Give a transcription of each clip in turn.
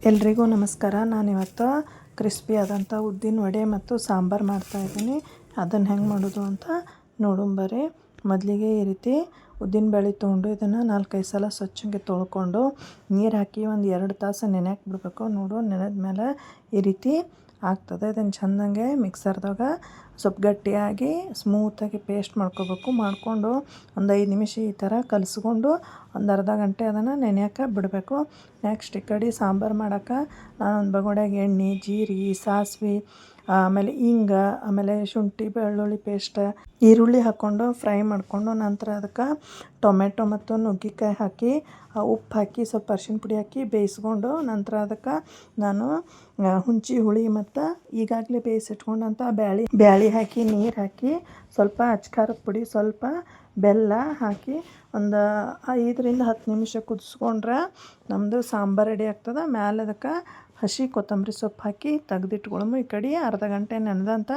ಎಲ್ರಿಗೂ ನಮಸ್ಕಾರ. ನಾನಿವತ್ತು ಕ್ರಿಸ್ಪಿ ಆದಂಥ ಉದ್ದಿನ ವಡೆ ಮತ್ತು ಸಾಂಬಾರು ಮಾಡ್ತಾಯಿದ್ದೀನಿ ಅದನ್ನು ಹೆಂಗೆ ಮಾಡೋದು ಅಂತ ನೋಡುಂಬರಿ ಮೊದಲಿಗೆ ಈ ರೀತಿ ಉದ್ದಿನ ಬೇಳೆ ತೊಗೊಂಡು ಇದನ್ನು ನಾಲ್ಕೈದು ಸಲ ಸ್ವಚ್ಛಂಗೆ ತೊಳ್ಕೊಂಡು ನೀರು ಹಾಕಿ ಒಂದು ಎರಡು ತಾಸು ನೆನೆಯಕ್ಕೆ ಬಿಡಬೇಕು. ನೋಡು ನೆನೆದ ಮೇಲೆ ಈ ರೀತಿ ಆಗ್ತದೆ. ಇದನ್ನು ಚೆಂದಂಗೆ ಮಿಕ್ಸರ್ದಾಗ ಸ್ವಲ್ಪ ಗಟ್ಟಿಯಾಗಿ ಸ್ಮೂತಾಗಿ ಪೇಸ್ಟ್ ಮಾಡ್ಕೋಬೇಕು. ಮಾಡಿಕೊಂಡು ಒಂದು ಐದು ನಿಮಿಷ ಈ ಥರ ಕಲಿಸ್ಕೊಂಡು ಒಂದು ಅರ್ಧ ಗಂಟೆ ಅದನ್ನು ನೆನೆಯೋಕೆ ಬಿಡಬೇಕು. ನೆಕ್ಸ್ಟ್ ಈ ಕಡೆ ಸಾಂಬಾರು ಮಾಡೋಕೆ ನಾನೊಂದು ಬಗೋಡ್ಯಾಗ ಎಣ್ಣೆ ಜೀರಿಗೆ ಸಾಸಿವೆ, ಆಮೇಲೆ ಹಿಂಗ ಆಮೇಲೆ ಶುಂಠಿ, ಬೆಳ್ಳುಳ್ಳಿ ಪೇಸ್ಟ್ ಈರುಳ್ಳಿ ಹಾಕ್ಕೊಂಡು ಫ್ರೈ ಮಾಡಿಕೊಂಡು ನಂತರ ಅದಕ್ಕೆ ಟೊಮೆಟೊ ಮತ್ತು ನುಗ್ಗಿಕಾಯಿ ಹಾಕಿ ಉಪ್ಪು ಹಾಕಿ, ಸ್ವಲ್ಪ ಅರ್ಶಿನ ಪುಡಿ ಹಾಕಿ ಬೇಯಿಸ್ಕೊಂಡು ನಂತರ ಅದಕ್ಕೆ ನಾನು ಹುಂಚಿ ಹುಳಿ ಮತ್ತು ಈಗಾಗಲೇ ಬೇಯಿಸಿಟ್ಕೊಂಡಂಥ ಬ್ಯಾಳಿ ಬ್ಯಾಳಿ ಹಾಕಿ, ನೀರು ಹಾಕಿ, ಸ್ವಲ್ಪ ಅಚ್ಕಾರದ ಪುಡಿ, ಸ್ವಲ್ಪ ಬೆಲ್ಲ ಹಾಕಿ ಒಂದು ಐದರಿಂದ ಹತ್ತು ನಿಮಿಷ ಕುದಿಸ್ಕೊಂಡ್ರೆ ನಮ್ಮದು ಸಾಂಬಾರು ರೆಡಿ ಆಗ್ತದೆ. ಮ್ಯಾಲೆ ಅದಕ್ಕೆ ಹಸಿ ಕೊತ್ತಂಬರಿ ಸೊಪ್ಪು ಹಾಕಿ ತೆಗ್ದಿಟ್ಕೊಳ್ಳೋಮು ಈ ಕಡೆ ಅರ್ಧ ಗಂಟೆ ನೆನೆದಂತ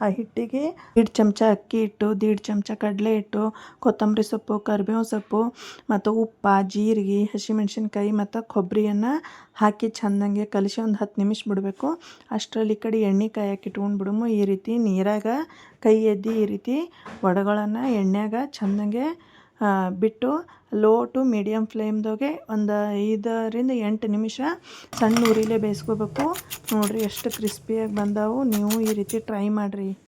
ಆ ಹಿಟ್ಟಿಗೆ ದೀಡ್ ಚಮಚ ಅಕ್ಕಿ ಹಿಟ್ಟು, ದೀಡ್ ಚಮಚ ಕಡಲೆ ಹಿಟ್ಟು, ಕೊತ್ತಂಬರಿ ಸೊಪ್ಪು ಕರಿಬೇವು ಸೊಪ್ಪು, ಮತ್ತು ಉಪ್ಪು, ಜೀರಿಗೆ, ಹಸಿಮೆಣ್ಸಿನ್ಕಾಯಿ, ಮತ್ತು ಕೊಬ್ಬರಿಯನ್ನು ಹಾಕಿ ಚೆಂದಂಗೆ ಕಲಿಸಿ ಒಂದು ಹತ್ತು ನಿಮಿಷ ಬಿಡಬೇಕು. ಅಷ್ಟರಲ್ಲಿ ಈ ಕಡೆ ಎಣ್ಣೆ ಕಾಯಕ್ಕೆ ಇಟ್ಕೊಂಡು ಬಿಡುಮು. ಈ ರೀತಿ ನೀರಾಗ ಕೈ ಎದ್ದು ಈ ರೀತಿ ವಡೆಗಳನ್ನು ಎಣ್ಣೆಯಾಗ ಚೆಂದಂಗೆ ಬಿಟ್ಟು ಲೋ ಟು ಮೀಡಿಯಮ್ ಫ್ಲೇಮ್ದಾಗೆ ಒಂದು ಐದರಿಂದ ಎಂಟು ನಿಮಿಷ ಸಣ್ಣ ಉರಿಲೇ ಬೇಯಿಸ್ಕೋಬೇಕು. ನೋಡಿರಿ ಎಷ್ಟು ಕ್ರಿಸ್ಪಿಯಾಗಿ ಬಂದಾವು. ನೀವು ಈ ರೀತಿ ಟ್ರೈ ಮಾಡಿರಿ.